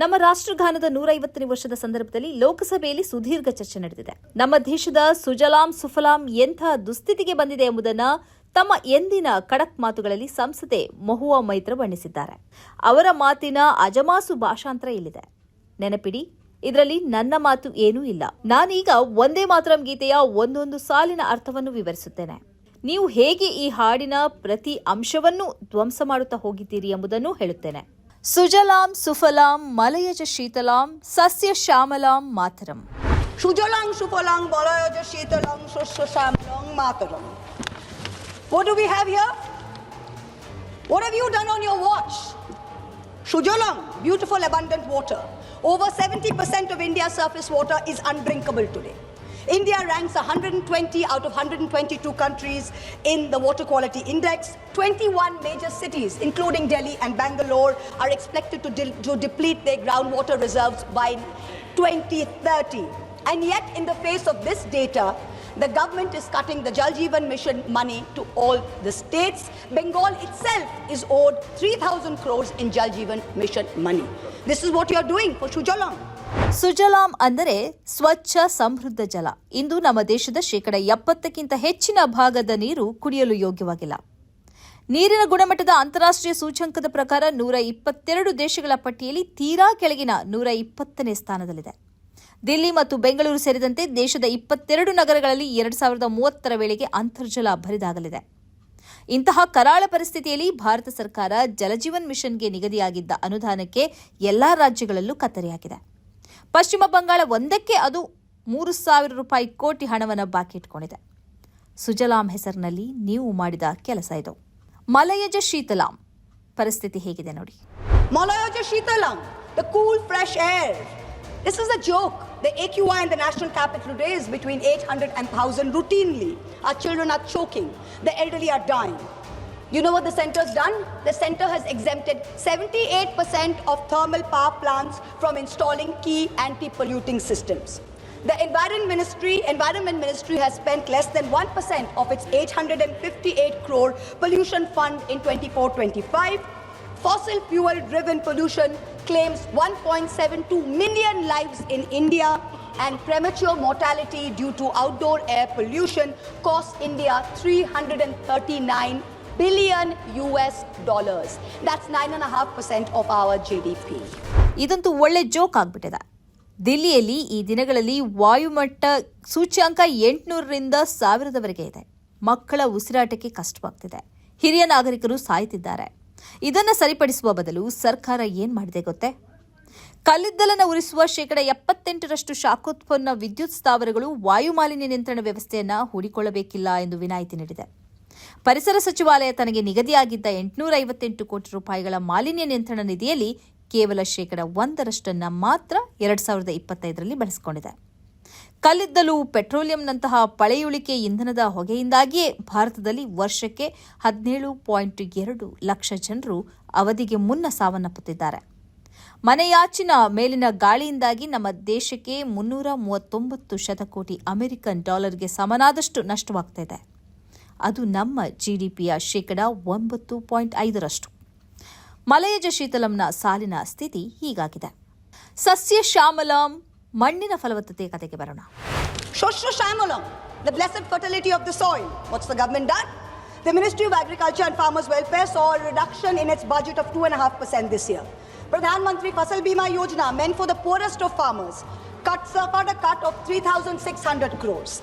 ನಮ್ಮ ರಾಷ್ಟ್ರಗಾನದ ನೂರೈವತ್ತನೇ ವರ್ಷದ ಸಂದರ್ಭದಲ್ಲಿ ಲೋಕಸಭೆಯಲ್ಲಿ ಸುದೀರ್ಘ ಚರ್ಚೆ ನಡೆದಿದೆ. ನಮ್ಮ ದೇಶದ ಸುಜಲಾಂ ಸುಫಲಾಂ ಎಂಥ ದುಸ್ಥಿತಿಗೆ ಬಂದಿದೆ ಎಂಬುದನ್ನು ತಮ್ಮ ಎಂದಿನ ಕಡಕ್ ಮಾತುಗಳಲ್ಲಿ ಸಂಸದೆ ಮಹುವಾ ಮೈತ್ರ ಬಣ್ಣಿಸಿದ್ದಾರೆ. ಅವರ ಮಾತಿನ ಅಜಮಾಸು ಭಾಷಾಂತರ ಇಲ್ಲಿದೆ ನೆನಪಿಡಿ, ಇದರಲ್ಲಿ ನನ್ನ ಮಾತು ಏನೂ ಇಲ್ಲ. ನಾನೀಗ ಒಂದೇ ಮಾತರಂ ಗೀತೆಯ ಒಂದೊಂದು ಸಾಲಿನ ಅರ್ಥವನ್ನು ವಿವರಿಸುತ್ತೇನೆ. ನೀವು ಹೇಗೆ ಈ ಹಾಡಿನ ಪ್ರತಿ ಅಂಶವನ್ನು ಧ್ವಂಸ ಮಾಡುತ್ತಾ ಹೋಗಿದ್ದೀರಿ ಎಂಬುದನ್ನು ಹೇಳುತ್ತೇನೆ. ಸುಜಲಾಂ ಸುಫಲಾಂ ಮಲಯಜ ಶೀತಲಾಂ ಸಸ್ಯ ಶ್ಯಾಮಲಾಂ ಮಾತರಂ সুজলাং সুফলাং বলয়জ শীতলং শস্য শ্যামলং মাতরম What do we have here? What have you done on your watch? Sujalam, beautiful abundant water. Over 70% of India's surface water is undrinkable today. India ranks 120 out of 122 countries in the Water Quality Index. 21 major cities, including Delhi and Bangalore, are expected to, de- to deplete their groundwater reserves by 2030. And yet, in the face of this data, the government is cutting the Jal Jeevan Mission money to all the states. Bengal itself is owed 3,000 crores in Jal Jeevan Mission money. This is what you are doing for Sujalam. ಸುಜಲಾಂ ಅಂದರೆ ಸ್ವಚ್ಛ ಸಮೃದ್ಧ ಜಲ ಇಂದು ನಮ್ಮ ದೇಶದ ಶೇಕಡ ಎಪ್ಪತ್ತಕ್ಕಿಂತ ಹೆಚ್ಚಿನ ಭಾಗದ ನೀರು ಕುಡಿಯಲು ಯೋಗ್ಯವಾಗಿಲ್ಲ ನೀರಿನ ಗುಣಮಟ್ಟದ ಅಂತಾರಾಷ್ಟ್ರೀಯ ಸೂಚ್ಯಂಕದ ಪ್ರಕಾರ ನೂರ ಇಪ್ಪತ್ತೆರಡು ದೇಶಗಳ ಪಟ್ಟಿಯಲ್ಲಿ ತೀರಾ ಕೆಳಗಿನ ನೂರ ಇಪ್ಪತ್ತನೇ ಸ್ಥಾನದಲ್ಲಿದೆ ದಿಲ್ಲಿ ಮತ್ತು ಬೆಂಗಳೂರು ಸೇರಿದಂತೆ ದೇಶದ ಇಪ್ಪತ್ತೆರಡು ನಗರಗಳಲ್ಲಿ ಎರಡು ಸಾವಿರದ ಮೂವತ್ತರ ವೇಳೆಗೆ ಅಂತರ್ಜಲ ಭರಿದಾಗಲಿದೆ. ಇಂತಹ ಕರಾಳ ಪರಿಸ್ಥಿತಿಯಲ್ಲಿ ಭಾರತ ಸರ್ಕಾರ ಜಲಜೀವನ್ ಮಿಷನ್ಗೆ ನಿಗದಿಯಾಗಿದ್ದ ಅನುದಾನಕ್ಕೆ ಎಲ್ಲಾ ರಾಜ್ಯಗಳಲ್ಲೂ ಕತ್ತರಿಯಾಗಿದೆ. ಪಶ್ಚಿಮ ಬಂಗಾಳ ಒಂದಕ್ಕೆ ಅದು ಮೂರು ಸಾವಿರ ರೂಪಾಯಿ ಕೋಟಿ ಹಣವನ್ನು ಬಾಕಿ ಇಟ್ಕೊಂಡಿದೆ. ಸುಜಲಾಂ ಹೆಸರಿನಲ್ಲಿ ನೀವು ಮಾಡಿದ ಕೆಲಸ ಇದು. ಮಲಯಜ ಶೀತಲಾಂ, ಪರಿಸ್ಥಿತಿ ಹೇಗಿದೆ ನೋಡಿ. ಮಲಯಜ ಶೀತಲಾಂ, the cool fresh air This is a joke. The AQI in the national capital today is between 800 and 1000 routinely. Our children are choking. The elderly are dying. You know what the center's done? The center has exempted 78% of thermal power plants from installing key anti-polluting systems. The Environment Ministry, Environment Ministry has spent less than 1% of its 858 crore pollution fund in 24-25. Fossil fuel driven pollution claims 1.72 million lives in India and premature mortality due to outdoor air pollution costs India 339 billion US dollars. That's 9.5% of our GDP. ಇದಂತೂ ಒಳ್ಳೆ joke ಆಗ್ಬಿಟ್ಟಿದೆ ದಿಲ್ಲಿಯಲ್ಲಿ ಈ ದಿನಗಳಲ್ಲಿ ವಾಯುಮಟ್ಟ ಸೂಚ್ಯಾಂಕ ಎಂಟುನೂರರಿಂದ ಸಾವಿರದವರೆಗೆ ಇದೆ ಮಕ್ಕಳ ಉಸಿರಾಟಕ್ಕೆ ಕಷ್ಟವಾಗ್ತಿದೆ ಹಿರಿಯ ನಾಗರಿಕರು ಸಾಯ್ತಿದ್ದಾರೆ ಇದನ್ನು ಸರಿಪಡಿಸುವ ಬದಲು ಸರ್ಕಾರ ಏನು ಮಾಡಿದೆ ಗೊತ್ತೇ? ಕಲ್ಲಿದ್ದಲನ್ನು ಉರಿಸುವ ಶೇಕಡ ಎಪ್ಪತ್ತೆಂಟರಷ್ಟು ಶಾಖೋತ್ಪನ್ನ ವಿದ್ಯುತ್ ಸ್ಥಾವರಗಳು ವಾಯು ಮಾಲಿನ್ಯ ನಿಯಂತ್ರಣ ವ್ಯವಸ್ಥೆಯನ್ನು ಹೂಡಿಕೊಳ್ಳಬೇಕಿಲ್ಲ ಎಂದು ವಿನಾಯಿತಿ ನೀಡಿದೆ. ಪರಿಸರ ಸಚಿವಾಲಯ ತನಗೆ ನಿಗದಿಯಾಗಿದ್ದ ಎಂಟುನೂರ ಐವತ್ತೆಂಟು ಕೋಟಿ ರೂಪಾಯಿಗಳ ಮಾಲಿನ್ಯ ನಿಯಂತ್ರಣ ನಿಧಿಯಲ್ಲಿ ಕೇವಲ ಶೇಕಡ ಒಂದರಷ್ಟನ್ನು ಮಾತ್ರ ಎರಡ್ ಸಾವಿರದ ಇಪ್ಪತ್ತೈದರಲ್ಲಿ ಬಳಸಿಕೊಂಡಿದೆ. ಕಲ್ಲಿದ್ದಲು ಪೆಟ್ರೋಲಿಯಂನಂತಹ ಪಳೆಯುಳಿಕೆ ಇಂಧನದ ಹೊಗೆಯಿಂದಾಗಿಯೇ ಭಾರತದಲ್ಲಿ ವರ್ಷಕ್ಕೆ ಹದಿನೇಳು ಪಾಯಿಂಟ್ ಎರಡು ಲಕ್ಷ ಜನರು ಅವಧಿಗೆ ಮುನ್ನ ಸಾವನ್ನಪ್ಪುತ್ತಿದ್ದಾರೆ. ಮನೆಯಾಚಿನ ಮೇಲಿನ ಗಾಳಿಯಿಂದಾಗಿ ನಮ್ಮ ದೇಶಕ್ಕೆ ಮುನ್ನೂರ ಮೂವತ್ತೊಂಬತ್ತು ಶತಕೋಟಿ ಅಮೆರಿಕನ್ ಡಾಲರ್ಗೆ ಸಮನಾದಷ್ಟು ನಷ್ಟವಾಗ್ತಿದೆ. ಅದು ನಮ್ಮ ಜಿಡಿಪಿಯ ಶೇಕಡ ಒಂಬತ್ತು ಪಾಯಿಂಟ್ ಐದರಷ್ಟು. ಮಲಯಜ ಶೀತಲಂನ ಸಾಲಿನ ಸ್ಥಿತಿ ಹೀಗಾಗಿದೆ. ಸಸ್ಯ ಶ್ಯಾಮಲಂ ಮಣ್ಣಿನ ಫಲವತ್ತತೆ ಕತೆಗೆ ಬರೋಣ Shoshra Shamalam, the blessed fertility of the soil. What's the government done? The Ministry of Agriculture and Farmers Welfare saw a reduction in its budget of 2.5% this year. Pradhan Mantri Fasal Bima Yojana, meant for the poorest of farmers, cut, suffered a cut of 3,600 crores.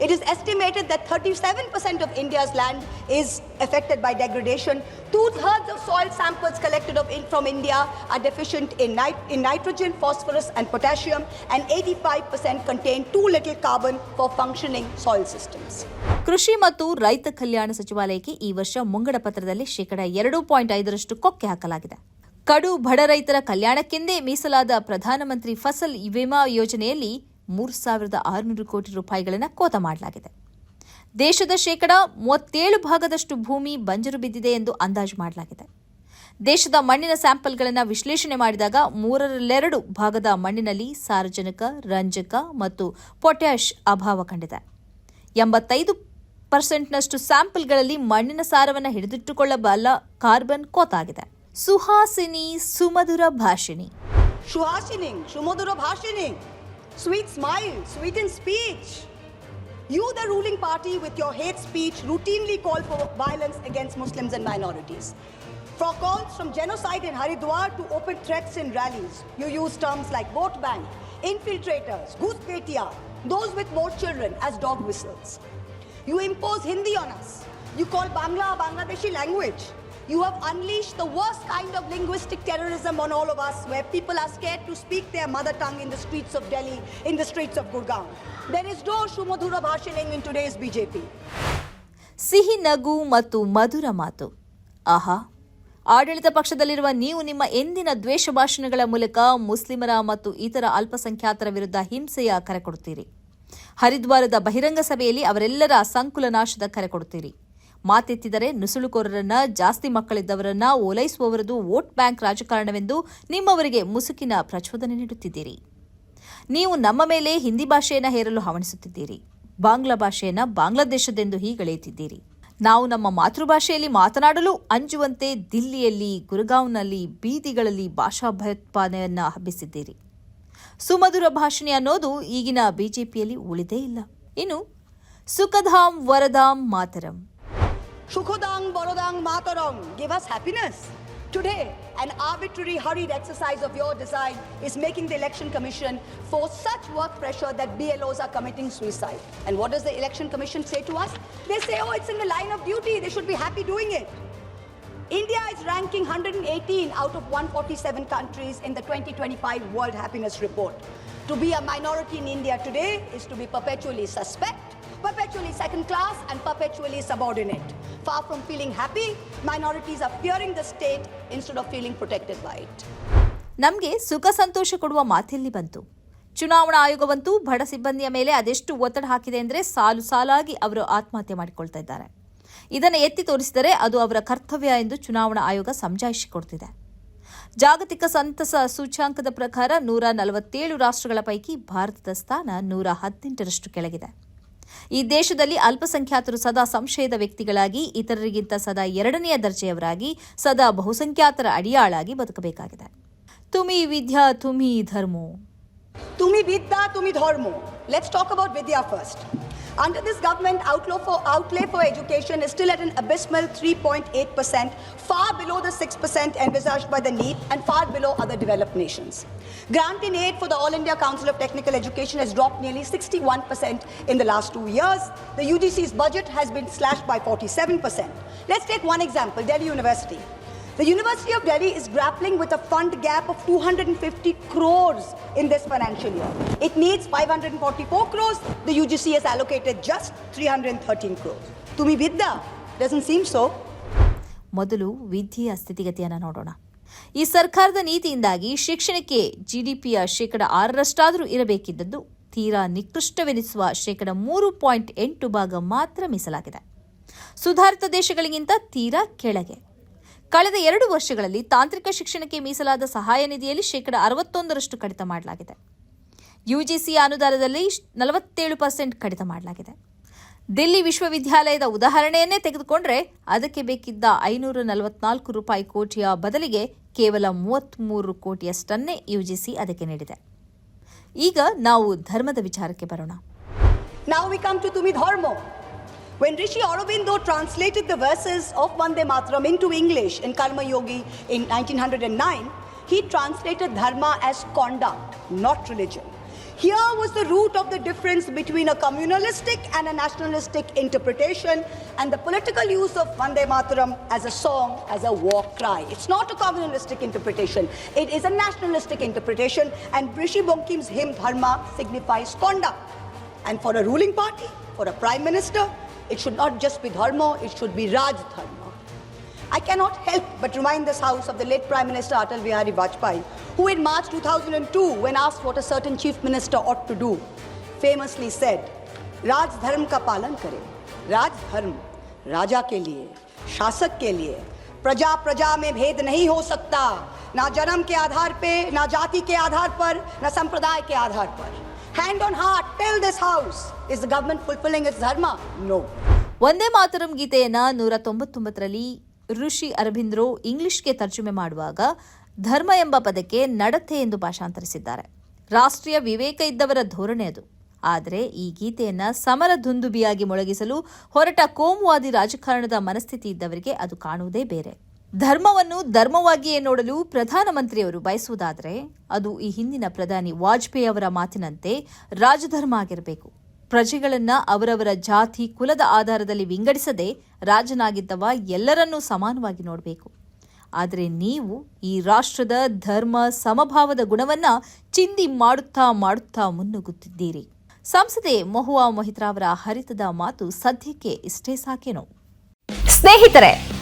It is estimated that 37% of India's land is affected by degradation. Two thirds of soil samples collected in, from India are deficient in, nit- in nitrogen, phosphorus, and potassium, and 85% contain too little carbon for functioning soil systems. ಕೃಷಿ ಮತ್ತು ರೈತ ಕಲ್ಯಾಣ ಸಚಿವಾಲಯಕ್ಕೆ ಈ ವರ್ಷ ಮುಂಗಡ ಪತ್ರದಲ್ಲಿ ಶೇಕಡ ಎರಡು ಪಾಯಿಂಟ್ ಐದರಷ್ಟು ಕೊಕ್ಕೆ ಹಾಕಲಾಗಿದೆ ಕಡು ಬಡ ರೈತರ ಕಲ್ಯಾಣಕ್ಕೆಂದೇ ಮೀಸಲಾದ ಪ್ರಧಾನಮಂತ್ರಿ ಫಸಲ್ ವಿಮಾ ಯೋಜನೆಯಲ್ಲಿ ಮೂರು ಸಾವಿರದ ಆರುನೂರು ಕೋಟಿ ರೂಪಾಯಿಗಳನ್ನು ಕೋತ ಮಾಡಲಾಗಿದೆ. ದೇಶದ ಶೇಕಡ ಮೂವತ್ತೇಳು ಭಾಗದಷ್ಟು ಭೂಮಿ ಬಂಜರು ಬಿದ್ದಿದೆ ಎಂದು ಅಂದಾಜು ಮಾಡಲಾಗಿದೆ. ದೇಶದ ಮಣ್ಣಿನ ಸ್ಯಾಂಪಲ್ಗಳನ್ನು ವಿಶ್ಲೇಷಣೆ ಮಾಡಿದಾಗ ಮೂರರಲ್ಲೆರಡು ಭಾಗದ ಮಣ್ಣಿನಲ್ಲಿ ಸಾರಜನಕ, ರಂಜಕ ಮತ್ತು ಪೊಟ್ಯಾಷ್ ಅಭಾವ ಕಂಡಿದೆ. ಎಂಬತ್ತೈದು ಪರ್ಸೆಂಟ್ನಷ್ಟು ಸ್ಯಾಂಪಲ್ಗಳಲ್ಲಿ ಮಣ್ಣಿನ ಸಾರವನ್ನು ಹಿಡಿದಿಟ್ಟುಕೊಳ್ಳಬಲ್ಲ ಕಾರ್ಬನ್ ಕೋತಾಗಿದೆ ಸುಹಾಸಿನಿ ಸುಮಧುರ Bhashini Shuhashining, Shumodura Bhashining, sweet smile, sweet in speech. You, the ruling party, with your hate speech, routinely call for violence against Muslims and minorities. For calls from genocide in Haridwar to open threats in rallies, you use terms like vote bank, infiltrators, goosepetia, those with more children as dog whistles. You impose Hindi on us. You call Bangla a Bangladeshi language. You have unleashed the worst kind of linguistic terrorism on all of us, where people are scared to speak their mother tongue in the streets of Delhi, in the streets of Gurgaon. There is no Shumadhura Bhashaning in today's BJP. ಸಿಹಿ ನಗು ಮತ್ತು ಮಧುರ ಮಾತು ಆಹಾ ಆಡಳಿತ ಪಕ್ಷದಲ್ಲಿರುವ ನೀವು ನಿಮ್ಮ ಎಂದಿನ ದ್ವೇಷ ಭಾಷಣಗಳ ಮೂಲಕ ಮುಸ್ಲಿಮರ ಮತ್ತು ಇತರ ಅಲ್ಪಸಂಖ್ಯಾತರ ವಿರುದ್ಧ ಹಿಂಸೆಯ ಕರೆ ಕೊಡುತ್ತೀರಿ ಹರಿದ್ವಾರದ ಬಹಿರಂಗ ಸಭೆಯಲ್ಲಿ ಅವರೆಲ್ಲರ ಸಂಕುಲ ನಾಶದ ಕರೆ ಕೊಡುತ್ತೀರಿ ಮಾತೆತ್ತಿದರೆ ನುಸುಳುಕೋರರನ್ನ, ಜಾಸ್ತಿ ಮಕ್ಕಳಿದ್ದವರನ್ನ ಓಲೈಸುವವರದು ವೋಟ್ ಬ್ಯಾಂಕ್ ರಾಜಕಾರಣವೆಂದು ನಿಮ್ಮವರಿಗೆ ಮುಸುಕಿನ ಪ್ರಚೋದನೆ ನೀಡುತ್ತಿದ್ದೀರಿ. ನೀವು ನಮ್ಮ ಮೇಲೆ ಹಿಂದಿ ಭಾಷೆಯನ್ನ ಹೇರಲು ಹವಣಿಸುತ್ತಿದ್ದೀರಿ ಬಾಂಗ್ಲಾ ಭಾಷೆಯನ್ನ ಬಾಂಗ್ಲಾದೇಶದೆಂದು ಹೀಗಳೆಯುತ್ತಿದ್ದೀರಿ ನಾವು ನಮ್ಮ ಮಾತೃಭಾಷೆಯಲ್ಲಿ ಮಾತನಾಡಲು ಅಂಜುವಂತೆ ದಿಲ್ಲಿಯಲ್ಲಿ, ಗುರುಗಾಂವ್ನಲ್ಲಿ, ಬೀದಿಗಳಲ್ಲಿ ಭಾಷಾ ಭಯೋತ್ಪಾದನೆಯನ್ನ ಹಬ್ಬಿಸಿದ್ದೀರಿ. ಸುಮಧುರ ಭಾಷಣೆ ಅನ್ನೋದು ಈಗಿನ ಬಿಜೆಪಿಯಲ್ಲಿ ಉಳಿದೇ ಇಲ್ಲ. ಇನ್ನು ಸುಖಧಾಮ್ ವರದಾಮ್ ಮಾತರಂ. Shukhodang, Borodang, Matarang, give us happiness. Today, an arbitrary, hurried exercise of your design is making the Election Commission force such work pressure that BLOs are committing suicide. And what does the Election Commission say to us? They say, oh, it's in the line of duty, they should be happy doing it. India is ranking 118 out of 147 countries in the 2025 World Happiness Report. To be a minority in India today is to be perpetually suspect, perpetually second class, and perpetually subordinate. Far from feeling happy, minorities are fearing the state instead of feeling protected by it. ನಮಗೆ ಸುಖ ಸಂತೋಷ ಕೊಡುವ ಮಾತೆಲ್ಲಿ ಬಂತು ಚುನಾವಣಾ ಆಯೋಗವಂತೂ ಬಡ ಸಿಬ್ಬಂದಿಯ ಮೇಲೆ ಅದೆಷ್ಟು ಒತ್ತಡ ಹಾಕಿದೆ ಅಂದರೆ ಸಾಲು ಸಾಲಾಗಿ ಅವರು ಆತ್ಮಹತ್ಯೆ ಮಾಡಿಕೊಳ್ತಾ ಇದ್ದಾರೆ ಇದನ್ನು ಎತ್ತಿ ತೋರಿಸಿದರೆ ಅದು ಅವರ ಕರ್ತವ್ಯ ಎಂದು ಚುನಾವಣಾ ಆಯೋಗ ಸಮಜಾಯಿಷಿಕೊಡ್ತಿದೆ ಜಾಗತಿಕ ಸಂತಸ ಸೂಚ್ಯಾಂಕದ ಪ್ರಕಾರ ನೂರ ನಲವತ್ತೇಳು ರಾಷ್ಟ್ರಗಳ ಪೈಕಿ ಭಾರತದ ಸ್ಥಾನ ನೂರ ಹದಿನೆಂಟರಷ್ಟು ಕೆಳಗಿದೆ ಈ ದೇಶದಲ್ಲಿ ಅಲ್ಪಸಂಖ್ಯಾತರು ಸದಾ ಸಂಶಯದ ವ್ಯಕ್ತಿಗಳಾಗಿ, ಇತರರಿಗಿಂತ ಸದಾ ಎರಡನೆಯ ದರ್ಜೆಯವರಾಗಿ, ಸದಾ ಬಹುಸಂಖ್ಯಾತರ ಅಡಿಯಾಳಾಗಿ ಬದುಕಬೇಕಾಗಿದೆ. ತುಮಿ ವಿದ್ಯಾ, ತುಮಿ ಧರ್ಮೋ. ತುಮಿ ವಿದ್ಯಾ, ತುಮಿ ಧರ್ಮೋ. Let's talk about vidya first. Under this government, outlay for, outlay for education is still at an abysmal 3.8%, far below the 6% envisaged by the NEET and far below other developed nations. Grant in aid for the All India Council of Technical Education has dropped nearly 61% in the last two years. The UGC's budget has been slashed by 47%. Let's take one example Delhi University. The University of Delhi is grappling with a fund gap of 250 crores in this financial year. It needs 544 crores. The UGC has allocated just 313 crores. To me, Vidya, doesn't seem so. ಮೊದಲು ವಿದ್ಯೆಯ ಸ್ಥಿತಿಗತಿಯನ್ನು ನೋಡೋಣ ಈ ಸರ್ಕಾರದ ನೀತಿಯಿಂದಾಗಿ ಶಿಕ್ಷಣಕ್ಕೆ ಜಿಡಿಪಿಯ ಶೇಕಡ ಆರರಷ್ಟಾದರೂ ಇರಬೇಕಿದ್ದದ್ದು ತೀರಾ ನಿಕೃಷ್ಟವೆನಿಸುವ ಶೇಕಡ ಮೂರು ಪಾಯಿಂಟ್ ಎಂಟು ಭಾಗ ಮಾತ್ರ ಮೀಸಲಾಗಿದೆ ಸುಧಾರಿತ ದೇಶಗಳಿಗಿಂತ ತೀರಾ ಕೆಳಗೆ ಕಳೆದ ಎರಡು ವರ್ಷಗಳಲ್ಲಿ ತಾಂತ್ರಿಕ ಶಿಕ್ಷಣಕ್ಕೆ ಮೀಸಲಾದ ಸಹಾಯ ನಿಧಿಯಲ್ಲಿ ಶೇಕಡ ಅರವತ್ತೊಂದರಷ್ಟು ಕಡಿತ ಮಾಡಲಾಗಿದೆ. ಯುಜಿಸಿ ಅನುದಾನದಲ್ಲಿ ನಲವತ್ತೇಳು ಪರ್ಸೆಂಟ್ ಕಡಿತ ಮಾಡಲಾಗಿದೆ. ದಿಲ್ಲಿ ವಿಶ್ವವಿದ್ಯಾಲಯದ ಉದಾಹರಣೆಯನ್ನೇ ತೆಗೆದುಕೊಂಡ್ರೆ ಅದಕ್ಕೆ ಬೇಕಿದ್ದ ಐನೂರ ನಲವತ್ನಾಲ್ಕು ರೂಪಾಯಿ ಕೋಟಿಯ ಬದಲಿಗೆ ಕೇವಲ ಮೂವತ್ತ್ಮೂರು ಕೋಟಿಯಷ್ಟನ್ನೇ ಯುಜಿಸಿ ಅದಕ್ಕೆ ನೀಡಿದೆ. ಈಗ ನಾವು ಧರ್ಮದ ವಿಚಾರಕ್ಕೆ ಬರೋಣ. ನಾವು ವಿ ಕಮ್ ಟು ತುಮಿ Dharmo. When Rishi Aurobindo translated the verses of Vande Mataram into English in Karma Yogi in 1909, he translated dharma as conduct, not religion. Here was the root of the difference between a communalistic and a nationalistic interpretation and the political use of Vande Mataram as a song, as a war cry. It's not a communalistic interpretation, it is a nationalistic interpretation, and Rishi Bonkim's hymn Dharma signifies conduct. And for a ruling party, for a prime minister, it should not just be dharma, it should be Raj Dharma. I cannot help but remind this House of the late Prime Minister Atal Bihari Vajpayee, who in March 2002, when asked what a certain chief minister ought to do, famously said, Raj Dharma ka palan kare. Raj Dharma, राजा के लिए शासक के लिए प्रजा प्रजा में भेद नहीं हो सकता ना जन्म के आधार पे ना जाति के आधार पर ना संप्रदाय के आधार पर hand on heart tell this house. Is the government fulfilling its dharma? No. ಒಂದೇ ಮಾತರಂ ಗೀತೆಯನ್ನ ನೂರ ತೊಂಬತ್ತೊಂಬತ್ತರಲ್ಲಿ ಋಷಿ ಅರಬಿಂದ್ರೋ ಇಂಗ್ಲಿಷ್ಗೆ ತರ್ಜುಮೆ ಮಾಡುವಾಗ ಧರ್ಮ ಎಂಬ ಪದಕ್ಕೆ ನಡತೆ ಎಂದು ಭಾಷಾಂತರಿಸಿದ್ದಾರೆ. ರಾಷ್ಟ್ರೀಯ ವಿವೇಕ ಇದ್ದವರ ಧೋರಣೆ ಅದು. ಆದರೆ ಈ ಗೀತೆಯನ್ನ ಸಮರ ದುಂದುಬಿಯಾಗಿ ಮೊಳಗಿಸಲು ಹೊರಟ ಕೋಮುವಾದಿ ರಾಜಕಾರಣದ ಮನಸ್ಥಿತಿ ಇದ್ದವರಿಗೆ ಅದು ಕಾಣುವುದೇ ಬೇರೆ. ಧರ್ಮವನ್ನು ಧರ್ಮವಾಗಿಯೇ ನೋಡಲು ಪ್ರಧಾನಮಂತ್ರಿಯವರು ಬಯಸುವುದಾದರೆ ಅದು ಈ ಹಿಂದಿನ ಪ್ರಧಾನಿ ವಾಜಪೇಯಿ ಅವರ ಮಾತಿನಂತೆ ರಾಜಧರ್ಮ ಆಗಿರಬೇಕು. ಪ್ರಜೆಗಳನ್ನ ಅವರವರ ಜಾತಿ, ಕುಲದ ಆಧಾರದಲ್ಲಿ ವಿಂಗಡಿಸದೆ ರಾಜನಾಗಿದ್ದವ ಎಲ್ಲರನ್ನೂ ಸಮಾನವಾಗಿ ನೋಡಬೇಕು. ಆದರೆ ನೀವು ಈ ರಾಷ್ಟ್ರದ ಧರ್ಮ ಸಮಭಾವದ ಗುಣವನ್ನ ಚಿಂದಿ ಮಾಡುತ್ತಾ ಮಾಡುತ್ತಾ ಮುನ್ನುಗ್ಗುತ್ತಿದ್ದೀರಿ. ಸಂಸದೆ ಮೊಹುವಾ ಮೊಹಿತ್ರಾ ಅವರ ಹರಿತದ ಮಾತು ಸದ್ಯಕ್ಕೆ ಇಷ್ಟೇ ಸಾಕೇನೋ. ಸ್ನೇಹಿತರೆ